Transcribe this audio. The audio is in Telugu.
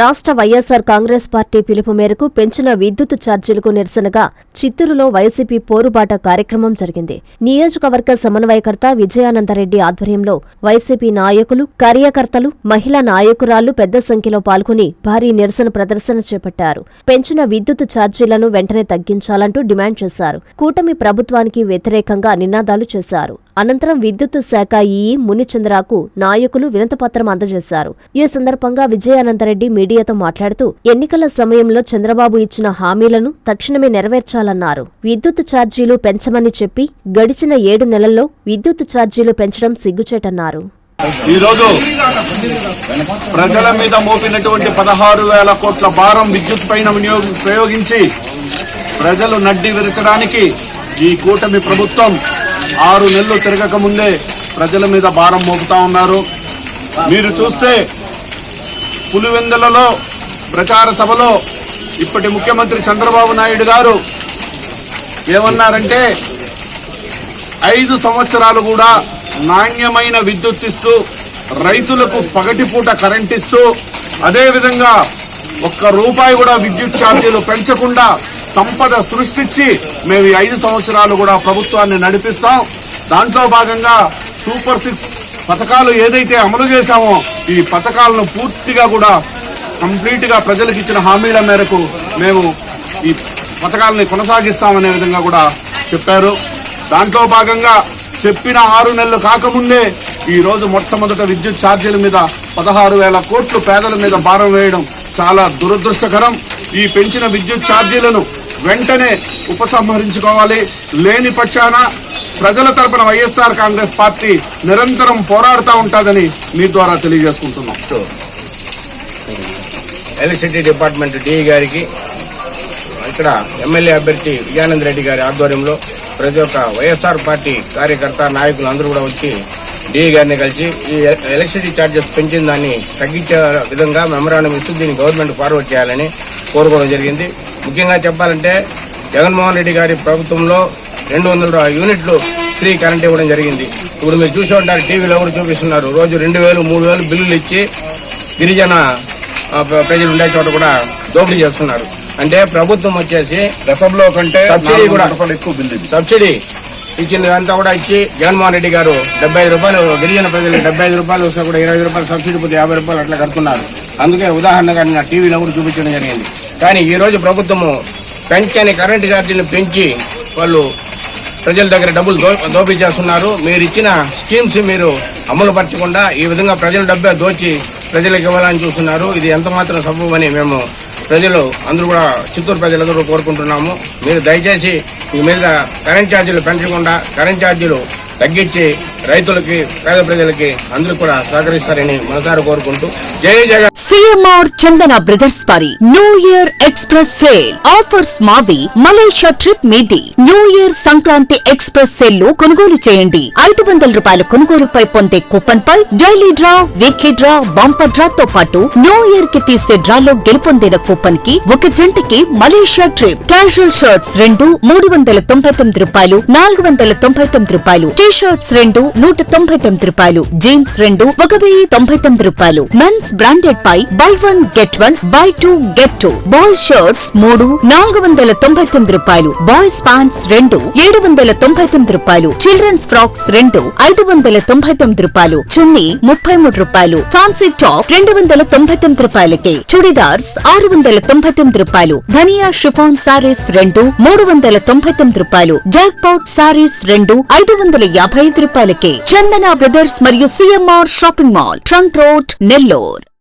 రాష్ట్ర వైఎస్సార్ కాంగ్రెస్ పార్టీ పిలుపు మేరకు పెంచిన విద్యుత్ ఛార్జీలకు నిరసనగా చిత్తూరులో వైసీపీ పోరుబాట కార్యక్రమం జరిగింది. నియోజకవర్గ సమన్వయకర్త విజయానందరెడ్డి ఆధ్వర్యంలో వైసీపీ నాయకులు కార్యకర్తలు మహిళా నాయకురాళ్ళు పెద్ద సంఖ్యలో పాల్గొని భారీ నిరసన ప్రదర్శన చేపట్టారు. పెంచిన విద్యుత్ ఛార్జీలను వెంటనే తగ్గించాలంటూ డిమాండ్ చేశారు. కూటమి ప్రభుత్వానికి వ్యతిరేకంగా నినాదాలు చేశారు. అనంతరం విద్యుత్ శాఖ ఈఈ మునిచంద్రకు నాయకులు వినతపత్రం అందజేశారు. ఈ సందర్భంగా విజయానందరెడ్డి మీడియాతో మాట్లాడుతూ ఎన్నికల సమయంలో చంద్రబాబు ఇచ్చిన హామీలను తక్షణమే నెరవేర్చాలన్నారు. విద్యుత్ ఛార్జీలు పెంచమని చెప్పి గడిచిన ఏడు నెలల్లో విద్యుత్ ఛార్జీలు పెంచడం సిగ్గుచేటన్నారు. ఈరోజు ప్రజల మీద మోపినటువంటి పదహారు వేల కోట్ల భారం విద్యుత్ పైన ప్రయోగించి ప్రజలు నడ్డి విరచడానికి ఈ కూటమి ప్రభుత్వం ఆరు నెలలు తిరగక ముందే ప్రజల మీద భారం మోపుతా ఉన్నారు. మీరు చూస్తే పులివెందులలో ప్రచార సభలో ఇప్పటి ముఖ్యమంత్రి చంద్రబాబు నాయుడు గారు ఏమన్నారంటే ఐదు సంవత్సరాలు కూడా నాణ్యమైన విద్యుత్ ఇస్తూ రైతులకు పగటిపూట కరెంట్ ఇస్తూ అదేవిధంగా ఒక్క రూపాయి కూడా విద్యుత్ ఛార్జీలు పెంచకుండా సంపద సృష్టించి మేము ఈ ఐదు సంవత్సరాలు కూడా ప్రభుత్వాన్ని నడిపిస్తాం. దాంట్లో భాగంగా సూపర్ సిక్స్ పథకాలు ఏదైతే అమలు చేశామో ఈ పథకాలను పూర్తిగా కూడా కంప్లీట్గా ప్రజలకు ఇచ్చిన హామీల మేరకు మేము ఈ పథకాలని కొనసాగిస్తామనే విధంగా కూడా చెప్పారు. దాంట్లో భాగంగా చెప్పిన ఆరు నెలలు కాకముందే ఈరోజు మొట్టమొదట విద్యుత్ ఛార్జీల మీద పదహారు వేల కోట్లు పేదల మీద భారం వేయడం చాలా దురదృష్టకరం. ఈ పెంచిన విద్యుత్ ఛార్జీలను వెంటనే ఉపసంహరించుకోవాలి. లేని పక్షాన ప్రజల తరపున వైఎస్ఆర్ కాంగ్రెస్ పార్టీ నిరంతరం పోరాడుతూ ఉంటుందని మీ ద్వారా తెలియజేసుకుంటున్నాం. ఎలక్ట్రిసిటీ డిపార్ట్మెంట్ డిఈ గారికి ఇక్కడ ఎమ్మెల్యే అభ్యర్థి విజయానంద్ రెడ్డి గారి ఆధ్వర్యంలో ప్రతి ఒక్క వైఎస్ఆర్ పార్టీ కార్యకర్త నాయకులు అందరూ కూడా వచ్చి డిఈ గారిని కలిసి ఈ ఎలక్ట్రిసిటీ ఛార్జెస్ పెంచిన దాన్ని తగ్గించే విధంగా మెమరాండం ఇస్తూ దీన్ని గవర్నమెంట్ ఫార్వర్డ్ చేయాలని కోరుకోవడం జరిగింది. ముఖ్యంగా చెప్పాలంటే జగన్మోహన్ రెడ్డి గారి ప్రభుత్వంలో రెండు వందల యూనిట్లు ఫ్రీ కరెంట్ ఇవ్వడం జరిగింది. ఇప్పుడు మీరు చూసి ఉంటారు టీవీలో కూడా చూపిస్తున్నారు. రోజు రెండు వేలు మూడు వేలు బిల్లులు ఇచ్చి గిరిజన ప్రజలు ఉండే చోట కూడా దోపిడీ చేస్తున్నారు. అంటే ప్రభుత్వం వచ్చేసి గతంలో కంటే సబ్సిడీ కూడా. ఎక్కువ బిల్లు సబ్సిడీ. ఇచ్చింది అంతా కూడా ఇచ్చి జగన్మోహన్ రెడ్డి గారు డెబ్బై ఐదు రూపాయలు గిరిజన ప్రజలకు డెబ్బై ఐదు రూపాయలు వస్తే కూడా ఇరవై రూపాయలు సబ్సిడీ పోతే యాభై రూపాయలు అట్లా కడుతున్నారు. అందుకే ఉదాహరణగా నా టీవీలో కూడా చూపించడం జరిగింది. కానీ ఈరోజు ప్రభుత్వము పెంచని కరెంటు ఛార్జీలు పెంచి వాళ్ళు ప్రజల దగ్గర డబ్బులు దో దోపిడీ చేస్తున్నారు మీరు ఇచ్చిన స్కీమ్స్ మీరు అమలు పరచకుండా ఈ విధంగా ప్రజల డబ్బే దోచి ప్రజలకు ఇవ్వాలని చూస్తున్నారు. ఇది ఎంత మాత్రం సబబని మేము ప్రజలు అందరూ కూడా చిత్తూరు ప్రజలందరూ కోరుకుంటున్నాము. మీరు దయచేసి మీ మీద కరెంట్ ఛార్జీలు పెంచకుండా కరెంట్ ఛార్జీలు తగ్గించి రైతులకి పేద ప్రజలకి అందరూ కూడా సహకరిస్తారని మనసారి కోరుకుంటూ. జై Jagan! C M R Chandana brothers వారి new year express sale offers మావి మలేషియా ట్రిప్ మీది న్యూ ఇయర్ సంక్రాంతి ఎక్స్ప్రెస్ సేల్లో కొనుగోలు చేయండి. ఐదు వందల రూపాయల కొనుగోలుపై పొందే కూపన్ పై daily draw weekly draw bumper draw తో పాటు న్యూ ఇయర్కి తీసే డ్రాలో గెలుపొందిన కూపన్కి ఒక జంటకి మలేషియా ట్రిప్. క్యాజువల్ షర్ట్స్ రెండు మూడు వందల తొంభై తొమ్మిది రూపాయలు నాలుగు వందల తొంభై తొమ్మిది రూపాయలు. టీ షర్ట్స్ రెండు నూట తొంభై తొమ్మిది రూపాయలు జీన్స్ రెండు ఒక వెయ్యి తొంభై తొమ్మిది రూపాయలు. మెన్స్ బ్రాండెడ్ పై buy one get one buy two get two. Boys shirts మూడు నాలుగు వందల తొంభై తొమ్మిది రూపాయలు బాయ్స్ ప్యాంట్స్ రెండు ఏడు వందల తొంభై తొమ్మిది రూపాయలు. చిల్డ్రన్స్ ఫ్రాక్స్ రెండు ఐదు వందల తొంభై తొమ్మిది రూపాయలు. చున్నీ ముప్పై మూడు రూపాయలు. ఫ్యాన్సీ టాప్ రెండు వందల తొంభై తొమ్మిది రూపాయలకి. చుడిదార్స్ ఆరు వందల తొంభై తొమ్మిది రూపాయలు. ధనియా షిఫాన్ సారీస్ రెండు మూడు వందల తొంభై తొమ్మిది రూపాయలు. జాక్ పౌట్ సారీస్ రెండు ఐదు వందల యాభై ఐదు రూపాయలకి. చందన బ్రదర్స్ మరియు CMR shopping mall trunk road Nellore.